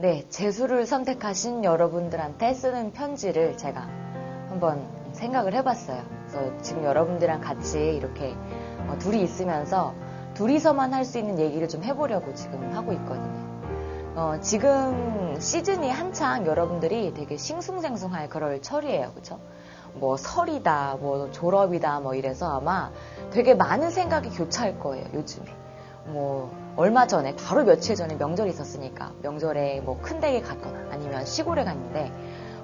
네, 재수를 선택하신 여러분들한테 쓰는 편지를 제가 한번 생각을 해봤어요. 그래서 지금 여러분들이랑 같이 이렇게 어, 둘이 있으면서 둘이서만 할 수 있는 얘기를 좀 해보려고 지금 하고 있거든요. 어, 지금 시즌이 한창 여러분들이 되게 싱숭생숭할 그럴 철이에요. 그쵸? 뭐 설이다, 뭐 졸업이다, 뭐 이래서 아마 되게 많은 생각이 교차할 거예요, 요즘에. 뭐, 얼마 전에, 바로 며칠 전에 명절이 있었으니까, 명절에 뭐 큰 댁에 갔거나, 아니면 시골에 갔는데,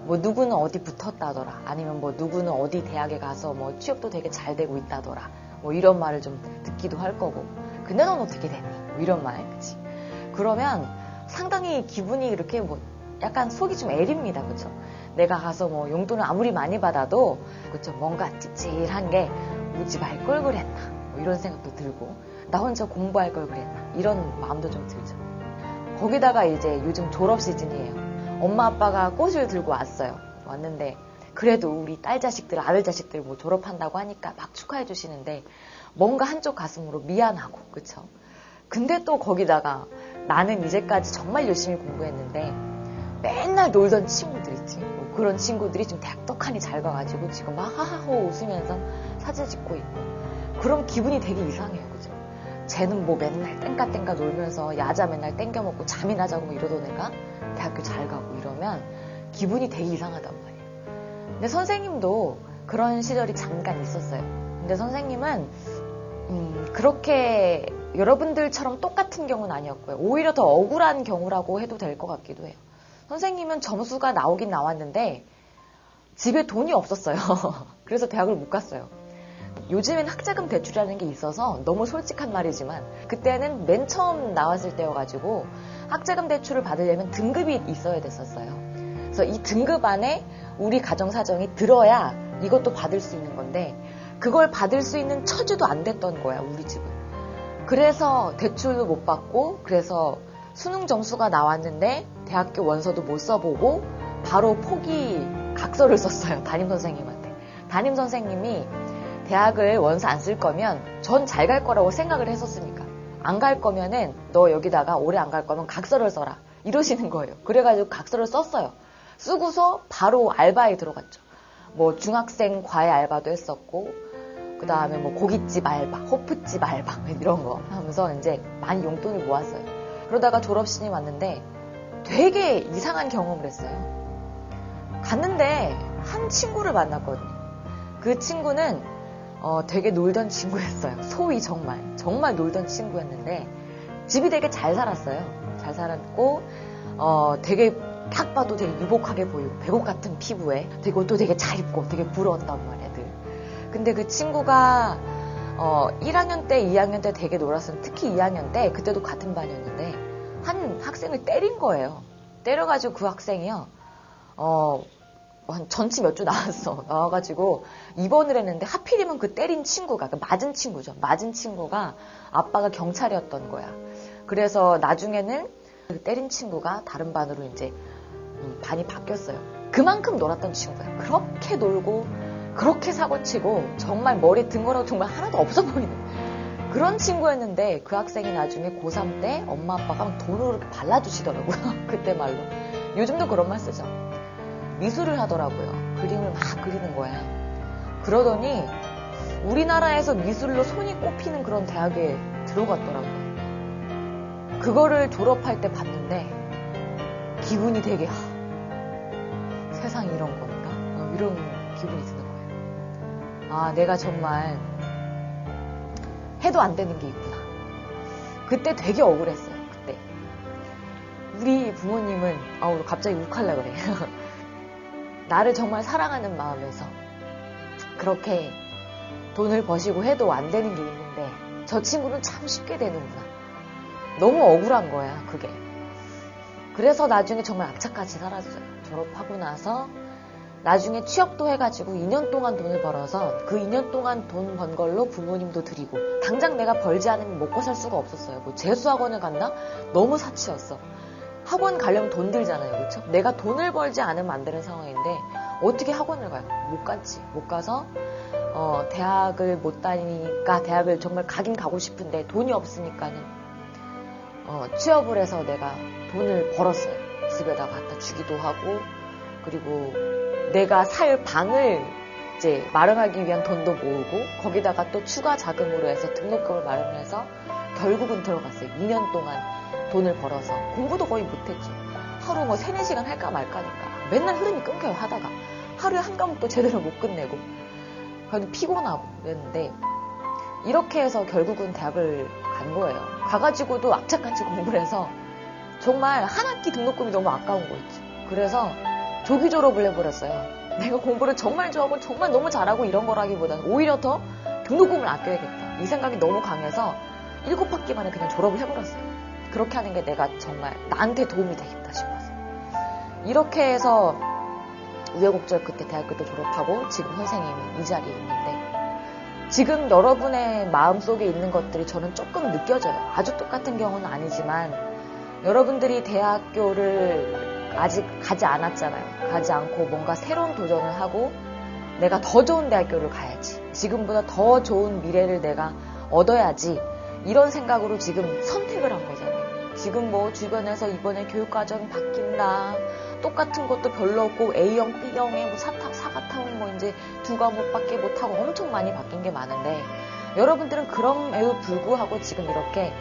뭐 누구는 어디 붙었다더라, 아니면 뭐 누구는 어디 대학에 가서 뭐 취업도 되게 잘 되고 있다더라, 뭐 이런 말을 좀 듣기도 할 거고, 근데 넌 어떻게 됐니? 뭐 이런 말, 그치? 그러면 상당히 기분이 이렇게 뭐 약간 속이 좀 애립니다, 그쵸? 내가 가서 뭐 용돈을 아무리 많이 받아도, 그쵸? 뭔가 찝찝한 게 우지 말 걸 그랬나, 뭐 이런 생각도 들고, 나 혼자 공부할 걸 그랬나, 이런 마음도 좀 들죠. 거기다가 이제 요즘 졸업 시즌이에요. 엄마 아빠가 꽃을 들고 왔어요. 왔는데, 그래도 우리 딸 자식들, 아들 자식들 뭐 졸업한다고 하니까 막 축하해 주시는데, 뭔가 한쪽 가슴으로 미안하고, 그쵸? 근데 또 거기다가 나는 이제까지 정말 열심히 공부했는데 맨날 놀던 친구들 있지. 뭐 그런 친구들이 좀 대학 떡하니 잘 가가지고 지금 막 하하호 웃으면서 사진 찍고 있고. 그런 기분이 되게 이상해요. 그죠? 쟤는 뭐 맨날 땡까 땡까 놀면서 야자 맨날 땡겨 먹고 잠이나 자고 뭐 이러던 애가 대학교 잘 가고 이러면 기분이 되게 이상하단 말이에요. 근데 선생님도 그런 시절이 잠깐 있었어요. 근데 선생님은 음, 그렇게 여러분들처럼 똑같은 경우는 아니었고요. 오히려 더 억울한 경우라고 해도 될 것 같기도 해요. 선생님은 점수가 나오긴 나왔는데 집에 돈이 없었어요. 그래서 대학을 못 갔어요. 요즘엔 학자금 대출이라는 게 있어서 너무 솔직한 말이지만 그때는 맨 처음 나왔을 때여가지고 학자금 대출을 받으려면 등급이 있어야 됐었어요. 그래서 이 등급 안에 우리 가정 사정이 들어야 이것도 받을 수 있는 건데 그걸 받을 수 있는 처지도 안 됐던 거야 우리 집은. 그래서 대출도 못 받고 그래서 수능 점수가 나왔는데 대학교 원서도 못 써보고 바로 포기 각서를 썼어요 담임 선생님한테. 담임 선생님이 대학을 원서 안 쓸 거면 전 잘 갈 거라고 생각을 했었으니까 안 갈 거면은 너 여기다가 오래 안 갈 거면 각서를 써라 이러시는 거예요. 그래가지고 각서를 썼어요. 쓰고서 바로 알바에 들어갔죠. 뭐 중학생 과외 알바도 했었고 그 다음에 뭐 고깃집 알바, 호프집 알바 이런 거 하면서 이제 많이 용돈을 모았어요. 그러다가 졸업신이 왔는데 되게 이상한 경험을 했어요. 갔는데 한 친구를 만났거든요. 그 친구는 어, 되게 놀던 친구였어요. 소위 정말 정말 놀던 친구였는데 집이 되게 잘 살았어요. 잘 살았고 어, 되게 딱 봐도 되게 유복하게 보이고 배곡 같은 피부에 되게 옷도 되게 잘 입고 되게 부러웠단 말이야 늘. 근데 그 친구가 어, 1학년 때, 2학년 때 되게 놀았어요. 특히 2학년 때 그때도 같은 반이었는데 한 학생을 때린 거예요. 때려가지고 그 학생이요. 어, 한 전치 몇 주 나왔어. 나와가지고 입원을 했는데 하필이면 그 때린 친구가, 그 맞은 친구죠. 맞은 친구가 아빠가 경찰이었던 거야. 그래서 나중에는 그 때린 친구가 다른 반으로 이제 음, 반이 바뀌었어요. 그만큼 놀았던 친구야. 그렇게 놀고 그렇게 사고치고 정말 머리 등거라고 정말 하나도 없어 보이는 그런 친구였는데 그 학생이 나중에 고3 때 엄마 아빠가 돈으로 발라주시더라고요. 그때 말로. 요즘도 그런 말 쓰죠. 미술을 하더라고요. 그림을 막 그리는 거야. 그러더니 우리나라에서 미술로 손이 꼽히는 그런 대학에 들어갔더라고요. 그거를 졸업할 때 봤는데 기분이 되게 하, 세상이 이런 건가? 어, 이런 기분이 드는 거예요. 아, 내가 정말 해도 안 되는 게 있구나. 그때 되게 억울했어요. 그때. 우리 부모님은 아우 갑자기 욱할라 그래. 나를 정말 사랑하는 마음에서 그렇게 돈을 버시고 해도 안 되는 게 있는데 저 친구는 참 쉽게 되는구나. 너무 억울한 거야, 그게. 그래서 나중에 정말 악착같이 살았어요. 졸업하고 나서 나중에 취업도 해가지고 2년 동안 돈을 벌어서 그 2년 동안 돈 번 걸로 부모님도 드리고 당장 내가 벌지 않으면 먹고 살 수가 없었어요. 뭐 재수학원을 갔나? 너무 사치였어. 학원 가려면 돈 들잖아요. 그렇죠? 내가 돈을 벌지 않으면 안 되는 상황인데 어떻게 학원을 가요? 못 갔지. 못 가서 어, 대학을 못 다니니까 대학을 정말 가긴 가고 싶은데 돈이 없으니까는 어, 취업을 해서 내가 돈을 벌었어요. 집에다 갖다 주기도 하고 그리고 내가 살 방을 이제 마련하기 위한 돈도 모으고 거기다가 또 추가 자금으로 해서 등록금을 마련해서 결국은 들어갔어요. 2년 동안 돈을 벌어서 공부도 거의 못했죠. 하루 뭐 3, 4시간 할까 말까니까 맨날 흐름이 끊겨요 하다가 하루에 한 과목도 제대로 못 끝내고 그래도 피곤하고 그랬는데 이렇게 해서 결국은 대학을 간 거예요. 가가지고도 악착같이 공부를 해서 정말 한 학기 등록금이 너무 아까운 거였죠. 그래서 조기 졸업을 해버렸어요. 내가 공부를 정말 좋아하고 정말 너무 잘하고 이런 거라기보다는 오히려 더 등록금을 아껴야겠다. 이 생각이 너무 강해서 일곱 학기 만에 그냥 졸업을 해버렸어요. 그렇게 하는 게 내가 정말 나한테 도움이 되겠다 싶어서. 이렇게 해서 우여곡절 그때 대학교 때 졸업하고 지금 선생님이 이 자리에 있는데 지금 여러분의 마음 속에 있는 것들이 저는 조금 느껴져요. 아주 똑같은 경우는 아니지만 여러분들이 대학교를 아직 가지 않았잖아요. 가지 않고 뭔가 새로운 도전을 하고 내가 더 좋은 대학교를 가야지. 지금보다 더 좋은 미래를 내가 얻어야지. 이런 생각으로 지금 선택을 한 거잖아요. 지금 뭐 주변에서 이번에 교육과정이 바뀐다. 똑같은 것도 별로 없고 A형, B형에 뭐 사탑, 사과탕은 뭐 이제 두 과목밖에 못하고 엄청 많이 바뀐 게 많은데 여러분들은 그럼에도 불구하고 지금 이렇게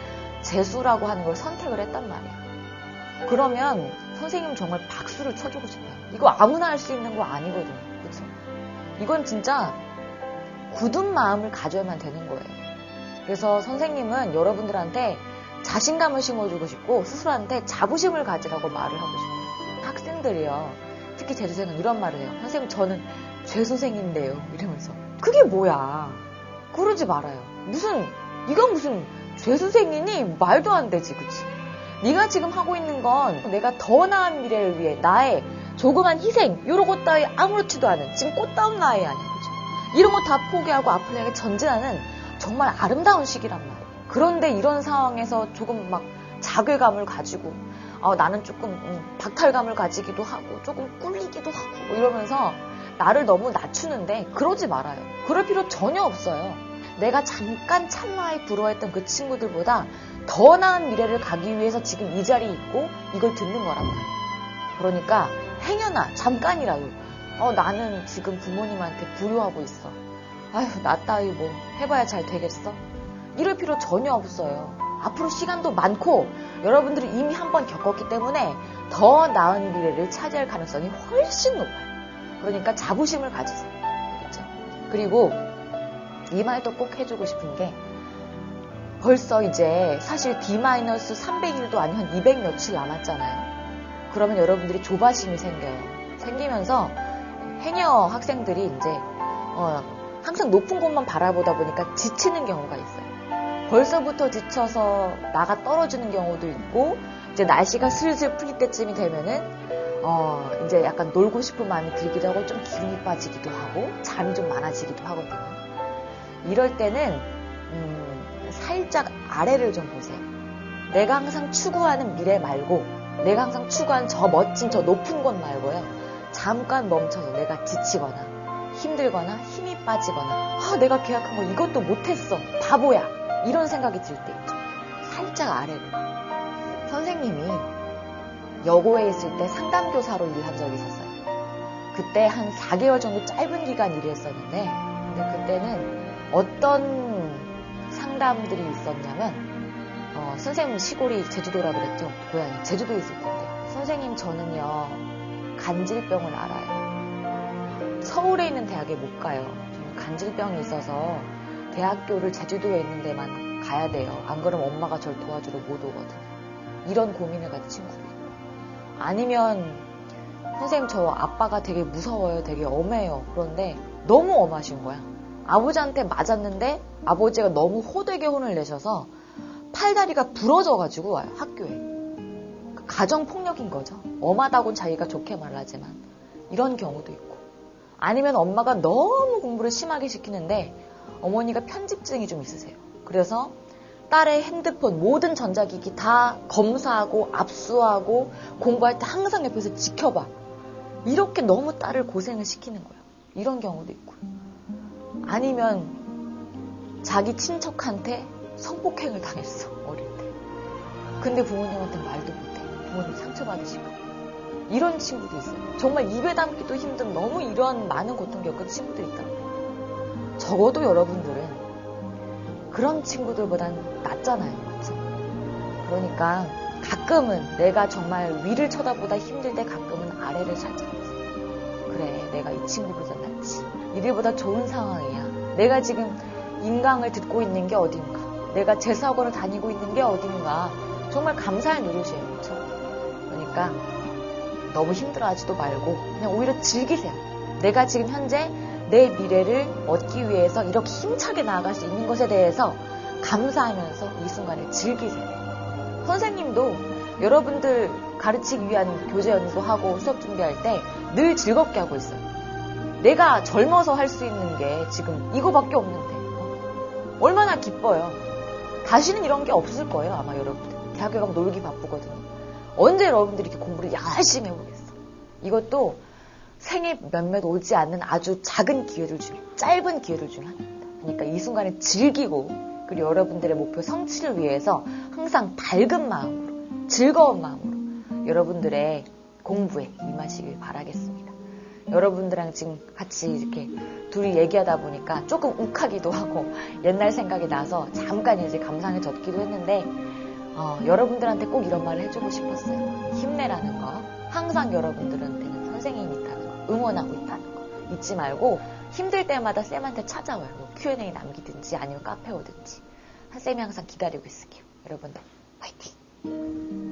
재수라고 하는 걸 선택을 했단 말이에요. 그러면 선생님 정말 박수를 쳐주고 싶어요. 이거 아무나 할 수 있는 거 아니거든요. 그렇죠? 이건 진짜 굳은 마음을 가져야만 되는 거예요. 그래서 선생님은 여러분들한테 자신감을 심어주고 싶고 스스로한테 자부심을 가지라고 말을 하고 싶어요. 학생들이요. 특히 재수생은 이런 말을 해요. 선생님 저는 재수생인데요. 이러면서 그게 뭐야? 그러지 말아요. 무슨 이건 무슨 재수생이니 말도 안 되지, 그치? 네가 지금 하고 있는 건 내가 더 나은 미래를 위해 나의 조그만 희생 이런 것 따위 아무렇지도 않은 지금 꽃다운 나이 아니야, 그죠? 이런 거 다 포기하고 앞으로 향해 전진하는 정말 아름다운 시기란 말이에요. 그런데 이런 상황에서 조금 막 자괴감을 가지고 어, 나는 조금 음, 박탈감을 가지기도 하고 조금 꿀리기도 하고 뭐 이러면서 나를 너무 낮추는데 그러지 말아요. 그럴 필요 전혀 없어요. 내가 잠깐 찰나에 부러워했던 그 친구들보다 더 나은 미래를 가기 위해서 지금 이 자리에 있고 이걸 듣는 거란 말이에요. 그러니까 행여나 잠깐이라도 어 나는 지금 부모님한테 불효하고 있어. 아휴 나 따위 뭐 해봐야 잘 되겠어? 이럴 필요 전혀 없어요. 앞으로 시간도 많고 여러분들이 이미 한 번 겪었기 때문에 더 나은 미래를 차지할 가능성이 훨씬 높아요. 그러니까 자부심을 가지세요. 그렇죠? 그리고 이 말도 꼭 해주고 싶은 게 벌써 이제 사실 D-300일도 아니고 한200 며칠 남았잖아요. 그러면 여러분들이 조바심이 생겨요. 생기면서 해녀 학생들이 이제 어, 항상 높은 곳만 바라보다 보니까 지치는 경우가 있어요. 벌써부터 지쳐서 나가 떨어지는 경우도 있고 이제 날씨가 슬슬 풀릴 때쯤이 되면은 어, 이제 약간 놀고 싶은 마음이 들기도 하고 좀 기운이 빠지기도 하고 잠이 좀 많아지기도 하거든요. 이럴 때는 음, 살짝 아래를 좀 보세요. 내가 항상 추구하는 미래 말고 내가 항상 추구하는 저 멋진 저 높은 곳 말고요. 잠깐 멈춰서 내가 지치거나 힘들거나 힘이 빠지거나 아, 내가 계약한 거 이것도 못했어 바보야 이런 생각이 들 때 있죠. 살짝 아래로 선생님이 여고에 있을 때 상담교사로 일한 적이 있었어요. 그때 한 4개월 정도 짧은 기간 일을 했었는데 근데 그때는 어떤 상담들이 있었냐면 어, 선생님 시골이 제주도라 그랬죠. 고향이 제주도에 있을 텐데 선생님 저는요 간질병을 알아요. 서울에 있는 대학에 못 가요. 간질병이 있어서 대학교를 제주도에 있는 데만 가야 돼요. 안 그러면 엄마가 절 도와주러 못 오거든요. 이런 고민을 가진 친구도 있고. 아니면 선생님 저 아빠가 되게 무서워요. 되게 엄해요. 그런데 너무 엄하신 거야. 아버지한테 맞았는데 아버지가 너무 호되게 혼을 내셔서 팔다리가 부러져가지고 와요. 학교에. 가정폭력인 거죠. 엄하다고는 자기가 좋게 말하지만 이런 경우도 있고 아니면 엄마가 너무 공부를 심하게 시키는데 어머니가 편집증이 좀 있으세요. 그래서 딸의 핸드폰, 모든 전자기기 다 검사하고 압수하고 공부할 때 항상 옆에서 지켜봐. 이렇게 너무 딸을 고생을 시키는 거예요. 이런 경우도 있고요. 아니면 자기 친척한테 성폭행을 당했어, 어릴 때. 근데 부모님한테 말도 못해. 부모님 상처받으시고. 이런 친구도 있어요. 정말 입에 담기도 힘든 너무 이러한 많은 고통 겪은 친구들이 있다. 적어도 여러분들은 그런 친구들보단 낫잖아요. 그렇죠? 그러니까 가끔은 내가 정말 위를 쳐다보다 힘들 때 가끔은 아래를 살짝 보세요. 그래, 내가 이 친구보다 낫지. 이들보다 좋은 상황이야. 내가 지금 인강을 듣고 있는 게 어딘가. 내가 재수학원을 다니고 있는 게 어딘가. 정말 감사할 노릇이에요. 그렇죠? 그러니까 너무 힘들어하지도 말고 그냥 오히려 즐기세요. 내가 지금 현재 내 미래를 얻기 위해서 이렇게 힘차게 나아갈 수 있는 것에 대해서 감사하면서 이 순간을 즐기세요. 선생님도 여러분들 가르치기 위한 교재 연구하고 수업 준비할 때 늘 즐겁게 하고 있어요. 내가 젊어서 할 수 있는 게 지금 이거밖에 없는데 어? 얼마나 기뻐요. 다시는 이런 게 없을 거예요 아마 여러분들. 대학교 가면 놀기 바쁘거든요. 언제 여러분들이 이렇게 공부를 열심히 해보겠어. 이것도 생애 몇몇 오지 않는 아주 작은 기회를 중에 짧은 기회를 중에 하나입니다. 그러니까 이 순간을 즐기고 그리고 여러분들의 목표 성취를 위해서 항상 밝은 마음으로 즐거운 마음으로 여러분들의 공부에 임하시길 바라겠습니다. 여러분들랑 지금 같이 이렇게 둘이 얘기하다 보니까 조금 욱하기도 하고 옛날 생각이 나서 잠깐 이제 감상에 젖기도 했는데 어, 여러분들한테 꼭 이런 말을 해주고 싶었어요. 힘내라는 거. 항상 여러분들한테 응원하고 있다는 거. 잊지 말고 힘들 때마다 쌤한테 찾아와요. 뭐 Q&A 남기든지 아니면 카페 오든지. 한 쌤이 항상 기다리고 있을게요. 여러분들 화이팅!